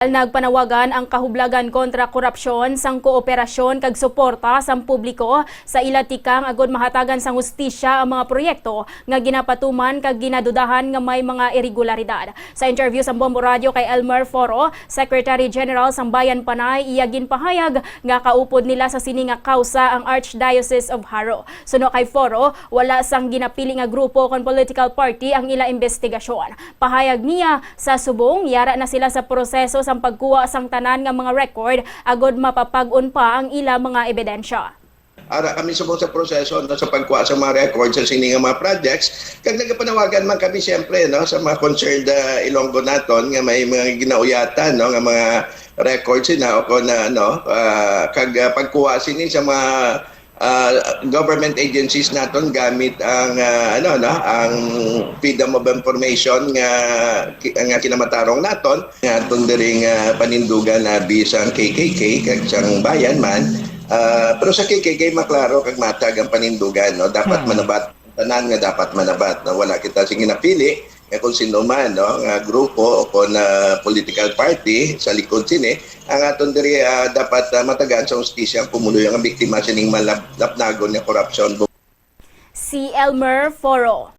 Nagpanawagan ang kahublagan kontra korupsyon sang kooperasyon kag suporta sang publiko sa ilatikang agod mahatagan sang hustisya ang mga proyekto nga ginapatuman kag ginadudahan nga may mga irregularidad. Sa interview sa Bombo Radio kay Elmer Foro, Secretary General sang Bayan Panay iya ginpahayag nga kaupod nila sa sini nga kausa ang Archdiocese of Haro. Suno kay Foro, wala sang ginapili nga grupo kon political party ang ila investigasyon. Pahayag niya sa subong yara na sila sa proseso sang pagkuha sang tanan nga mga record agod mapapag-un pa ang ila mga ebidensya. Ara kami subong sa proseso no, sa pagkuha sa mga records sa sini nga mga projects kag nagapanawagan man kami siyempre no sa mga concerned uh, Ilonggo naton nga may mga ginauyatan no nga mga records sina o na ano uh, kag uh, pagkuha sini sa mga uh, government agencies naton gamit ang uh, ano no ang freedom of information nga nga kinamatarong naton. Nga aton diring uh, panindugan na bisang KKK kag sang bayan man. Ah, pero sa KKK maklaro kag matag ang panindugan no? Dapat manabat. Tanan nga dapat manabat no? Wala kita sing napili nga kung sino man no nga grupo o kon na political party sa likod sini ang aton diri ah, dapat ah, matagan sa hustisya ang pumuloy ang biktima sining malapnagon nga korupsyon Si Elmer Foro.